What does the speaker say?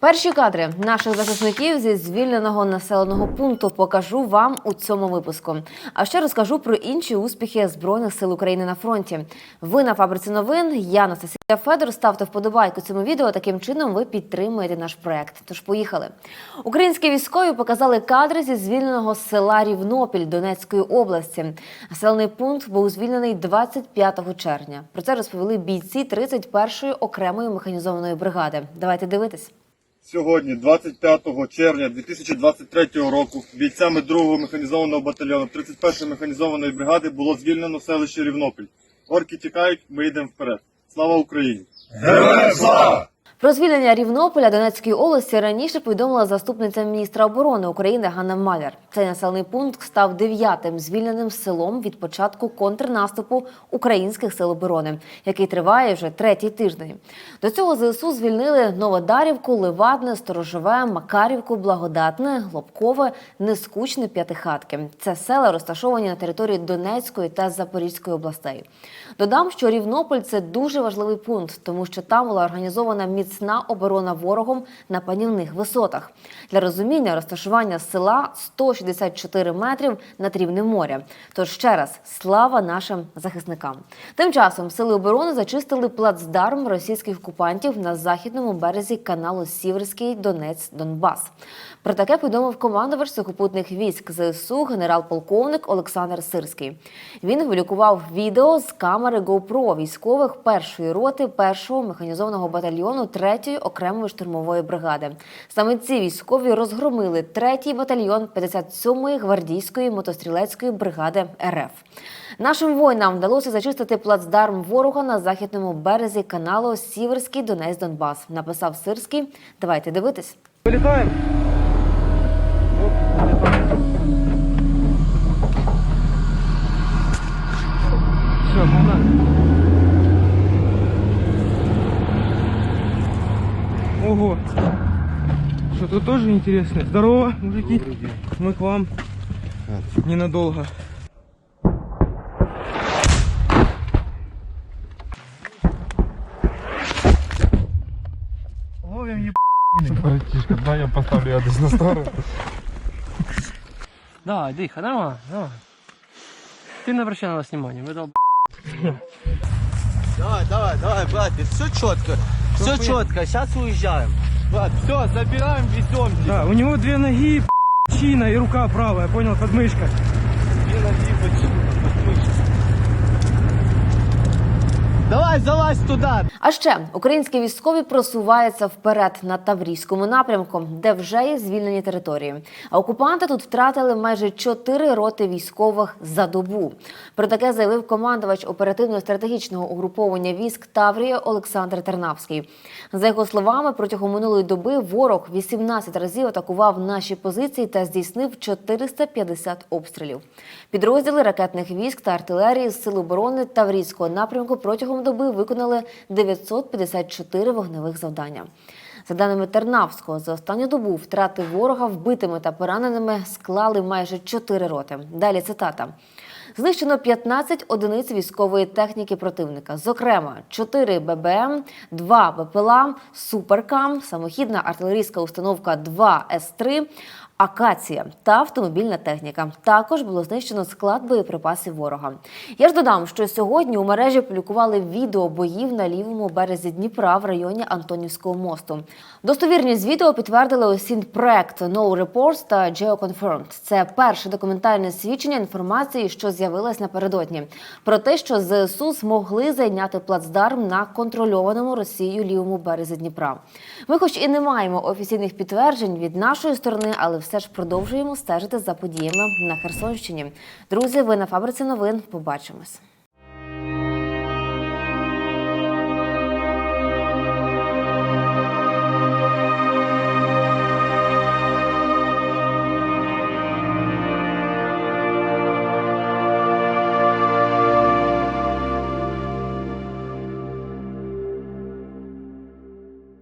Перші кадри наших захисників зі звільненого населеного пункту покажу вам у цьому випуску. А ще розкажу про інші успіхи збройних сил України на фронті. Ви на фабриці новин. Я Анастасія Федор. Ставте вподобайку цьому відео. Таким чином ви підтримуєте наш проект. Тож поїхали. Українські військові показали кадри зі звільненого села Рівнопіль Донецької області. Населений пункт був звільнений 25 червня. Про це розповіли бійці 31-ї окремої механізованої бригади. Давайте дивитись. Сьогодні, 25 червня 2023 року, бійцями 2-го механізованого батальйону 31-ї механізованої бригади було звільнено селище Рівнопіль. Орки тікають, ми йдемо вперед. Слава Україні! Про звільнення Рівнополя Донецької області раніше повідомила заступниця міністра оборони України Ганна Маляр. Цей населений пункт став дев'ятим звільненим селом від початку контрнаступу українських сил оборони, який триває вже третій тиждень. До цього ЗСУ звільнили Новодарівку, Левадне, Сторожове, Макарівку, Благодатне, Глобкове, Нескучне, П'ятихатки. Це села розташовані на території Донецької та Запорізької областей. Додам, що Рівнополь це дуже важливий пункт, тому що там була організована міцна оборона ворогом на панівних висотах. Для розуміння розташування села 164 метрів над рівнем моря. Тож ще раз слава нашим захисникам. Тим часом сили оборони зачистили плацдарм російських окупантів на західному березі каналу Сіверський Донець Донбас. Про таке повідомив командувач сухопутних військ ЗСУ генерал-полковник Олександр Сирський. Він опублікував відео з камери GoPro військових першої роти першого механізованого батальйону 3-ї окремої штурмової бригади. Саме ці військові розгромили 3-й батальйон 57-ї гвардійської мотострілецької бригади РФ. Нашим воїнам вдалося зачистити плацдарм ворога на західному березі каналу Сіверський Донець Донбас. Написав Сирський. Давайте дивитись. Вылетаем. Ого. Что тут тоже интересно. Здорово, мужики. Мы к вам. Ненадолго. Ловим еб... Братишка, дай я поставлю десь на сторону. Давай, дыха, нормально, давай. Ты не обращай на нас внимания, мы дол... Давай, давай, давай, братья, все четко, все четко, сейчас уезжаем. Брат, все, забираем, везем. Да, у него две ноги, п***чина и рука правая, понял, подмышка. Две ноги, Давай, залазь туда. А ще українські військові просуваються вперед на Таврійському напрямку, де вже є звільнені території. А окупанти тут втратили майже чотири роти військових за добу. Про таке заявив командувач оперативно-стратегічного угруповання військ Таврія Олександр Тернавський. За його словами, протягом минулої доби ворог 18 разів атакував наші позиції та здійснив 450 обстрілів. Підрозділи ракетних військ та артилерії з сил оборони Таврійського напрямку протягом доби виконали 954 вогневих завдання. За даними Тернавського, за останню добу втрати ворога вбитими та пораненими склали майже 4 роти. Далі цитата. Знищено 15 одиниць військової техніки противника, зокрема 4 ББМ, 2 БПЛА, Суперкам, самохідна артилерійська установка 2 С-3, Акація та автомобільна техніка. Також було знищено склад боєприпасів ворога. Я ж додам, що сьогодні у мережі публікували відео боїв на лівому березі Дніпра в районі Антонівського мосту. Достовірність відео підтвердили осінь проект No Reports та GeoConfirmed. Це перше документальне свідчення інформації, що з'явилась напередодні, про те, що ЗСУ змогли зайняти плацдарм на контрольованому Росією лівому березі Дніпра. Ми, хоч і не маємо офіційних підтверджень від нашої сторони, але все ж продовжуємо стежити за подіями на Херсонщині. Друзі, ви на фабриці новин. Побачимось.